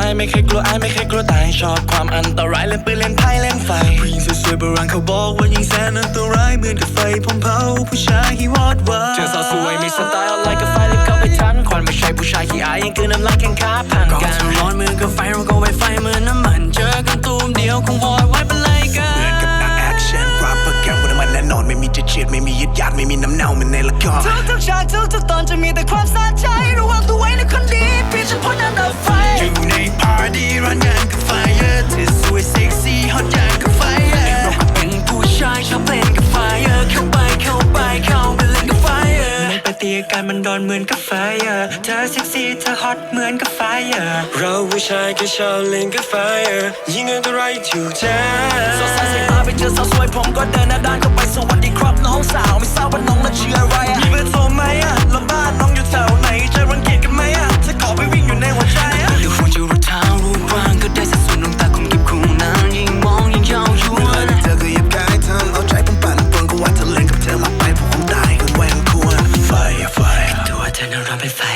ายไม่เคยกลัวอายไม่เคยกลัวตายชอบความอันตรายเล่นปืนเล่นไพ่เล่นไฟผู้หญิงสวยๆโบราณเขาบอกว่ายิ่งแสนอันตรายเหมือนกับไฟผมเผาผู้ชายที่วอดวายเธอสาวสวยมีสไตล์อะไรกับไฟรีบเข้าไปทันควันไม่ใช่ผู้ชายขี้อายยังคืนน้ำลายแข่งขาผ่านก่อนกันจะร้อนมือกับไฟเราก็ไวไฟเหมือนน้ำมันเจอกันตูมเดียวคงวอดไว้เป็นไรกันเหมือนกับหนังแอคชั่นปราบประกันวันมันแน่นอนไม่มีจะเฉียดไม่มียึดยัดไม่มีน้ำเน่าเหมือนในละครทุกทุกๆฉากทุกทุกๆตอนจะมีแต่ความสะใจระวังตัวไว้นะคนดีพี่จะพ่นน้ำดับไฟอยู่ ฏิการมันร้อนเหมือนกับไฟเธอเซ็กซี่เธอฮอตเหมือนกับไฟเราผู้ชายก็ชอบเล่นกับไฟยิ่งอันตรายถูกใจสาวสายสายตาไปเจอสาวสวยผมก็เดินหน้าด้านเข้าไปสวัสดีครับน้องสาวไม่ทราบว่าน้องน่ะชื่ออะไรอะมีเบอร์โทรไหมอะแล้วบ้านน้อง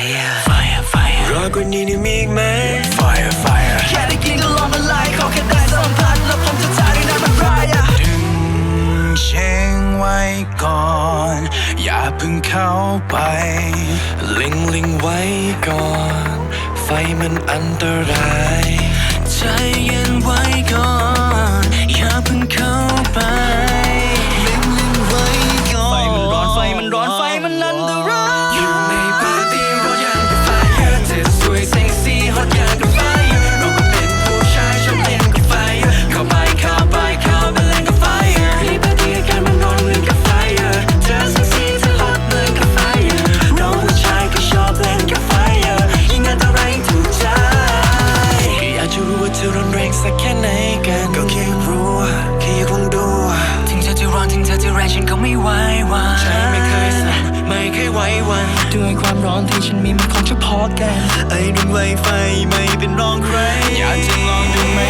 ร้อนเป็นไฟอะไฟไฟรอกว่านี้นี่มีอีกไหมไฟไฟแค่ได้กินก็ร้อนมันลายขอแค่ได้สัมผัสแล้วผมจะจ่ายในน้ำมันพรายอะดึงเชงไว้ก่อน อย่าเพิ่งเข้าไป ลิงลิงไว้ก่อน ไฟมันอันตราย ใจเย็นไว้ก่อน อย่าเพิ่งเข้าไป วหวัน ด้วยความร้อนที่ฉันมีมันคงเฉพาะกันไอ้ดวงไวไฟไม่เป็นรองใคร อยากจะลองดูไหม